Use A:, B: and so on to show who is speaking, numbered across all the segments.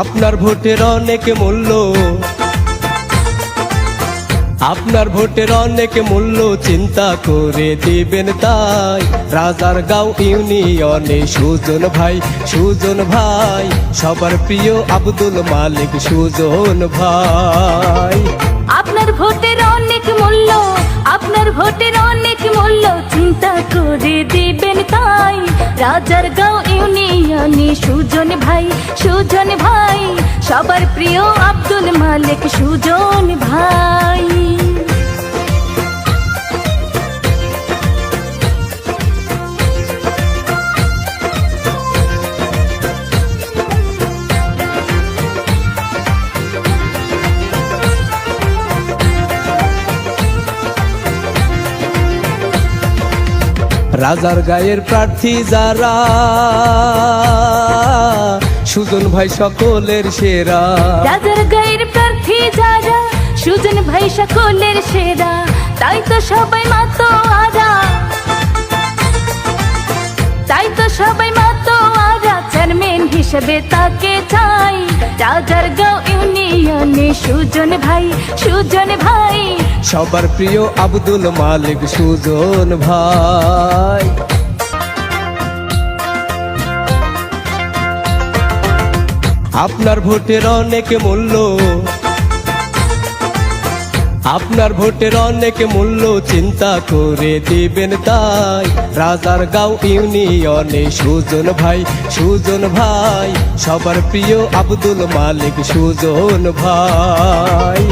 A: আপনার ভোটের অনেক মূল্য। আপনার ভোটের অনেক মূল্য চিন্তা করে দিবেন তাই। রাজার গাঁও ইউনিয়নে সুজন ভাই সুজন ভাই, সবার প্রিয় আব্দুল মালিক সুজন ভাই।
B: আপনার ভোটের অনেক মূল্য, আপনার ভোটের অনেক মূল্য চিন্তা করে দিবেন তাই। রাজার গাঁও ইউনিয়নে সুজন ভাই সুজন ভাই সবার প্রিয় আব্দুল মালিক সুজন ভাই।
A: রাজার গায়ের প্রার্থী যারা, সুজন ভাই সকলের সেরা।
B: রাজার গায়ের প্রার্থী যারা, সুজন ভাই সকলের সেরা। তাই তো সবাই মাতো আরা। তাই তো সবাই মাতো আরা, চেয়ারম্যান হিসেবে তাকে চাই। রাজার গাঁও ইউনিয়নে সুজন ভাই সুজন ভাই।
A: সবার প্রিয় আব্দুল মালিক সুজন ভাই। আপনার ভোটের অনেক মূল্য, আপনার ভোটের অনেক মূল্য চিন্তা করে দিবেন তাই। রাজার গাঁও ইউনিয়নে সুজন ভাই সুজন ভাই, সবার প্রিয় আব্দুল মালিক সুজন ভাই।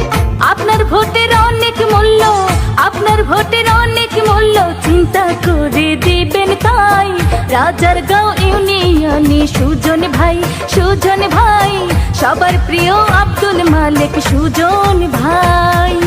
B: আপনার ভোটের অনেক মূল্য চিন্তা করে দিবেন তাই। রাজার গাঁও ইউনিয়নে সুজন ভাই সুজন ভাই, সবার প্রিয় আব্দুল মালিক সুজন ভাই।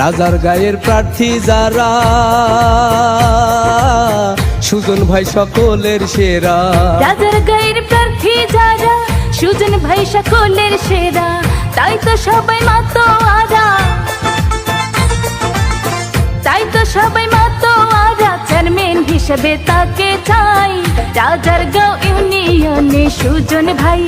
A: রাজার গায়ের প্রার্থী যারা, সুজন ভাই সকলের সেরা।
B: রাজার গায়ের প্রার্থী যারা, সুজন ভাই সকলের সেরা। তাই তো সবাই মাতো আরা তাই তো সবাই মাতো আরা চেয়ারম্যান হিসেবে তাকে চাই। রাজার গাঁও ইউনিয়নে সুজন ভাই